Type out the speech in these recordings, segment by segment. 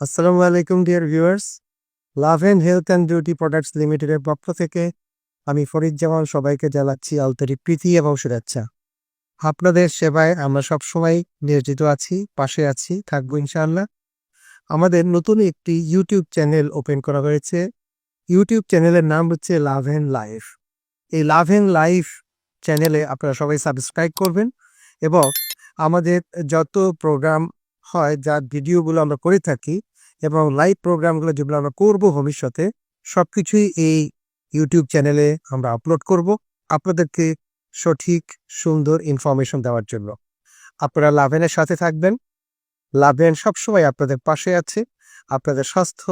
আসসালামু আলাইকুম, dear viewers. Love and health and beauty products লিমিটেডের পক্ষ থেকে আমি ফরিদ জামান সবাইকে জানাচ্ছি আলতারি প্রীতি এবং শুভেচ্ছা। আপনাদের সেবায় আমরা সবসময় নিয়োজিত আছি, পাশে আছি, থাকব ইনশাআল্লাহ। আমাদের নতুন একটি ইউটিউব চ্যানেল ওপেন করা হয়েছে। ইউটিউব চ্যানেলের নাম হচ্ছে লাভ অ্যান্ড লাইফ। এই লাভ অ্যান্ড লাইফ চ্যানেলে আপনারা সবাই সাবস্ক্রাইব করবেন এবং আমাদের যত প্রোগ্রাম হয় যার ভিডিওগুলো আমরা করে থাকি এবং লাইভ প্রোগ্রামগুলো যেগুলো আমরা করব ভবিষ্যতে সব কিছুই এই ইউটিউব চ্যানেলে আমরা আপলোড করব আপনাদেরকে সঠিক, সুন্দর ইনফরমেশন দেওয়ার জন্য। আপনারা লাভেনের সাথে থাকবেন। লাভেন সবসময় আপনাদের পাশে আছে। আপনাদের স্বাস্থ্য,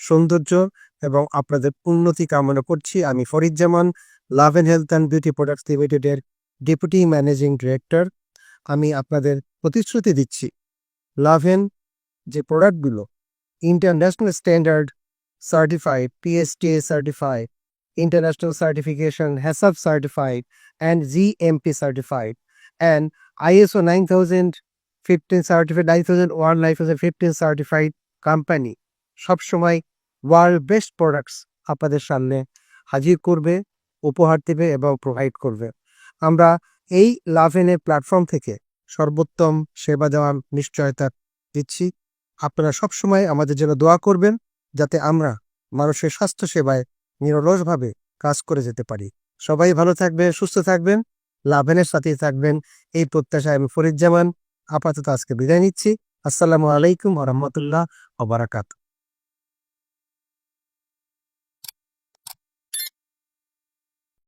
সৌন্দর্য এবং আপনাদের উন্নতি কামনা করছি। আমি Farid Zaman love and health and beauty products লিমিটেডের ডেপুটি ম্যানেজিং ডিরেক্টর আমি আপনাদের প্রতিশ্রুতি দিচ্ছি। লাভেন যে প্রোডাক্টগুলো international standard certified PSTA certified international certification HACCP certified and GMP certified and ISO nine thousand fifteen certified nine thousand one thousand fifteen certified company সবসময় world best products আপনাদের সামনে হাজির করবে, উপহার দেবে এবং প্রোভাইড করবে। আমরা এই লাভেনের প্ল্যাটফর্ম থেকে সর্বোত্তম সেবা দেওয়ার নিশ্চয়তা দিচ্ছি। আপনারা সবসময় আমাদের জন্য দোয়া করবেন যাতে আমরা মানুষের স্বাস্থ্য সেবায় নিরলসভাবে কাজ করে যেতে পারি। সবাই ভালো থাকবেন, সুস্থ থাকবেন, লাভেনের সাথে থাকবেন। এই প্রত্যাশায় আমি ফরিদ জামান আপাতত আজকে বিদায় নিচ্ছি। আসসালামু আলাইকুম রহমতুল্লাহ ওবরাকাত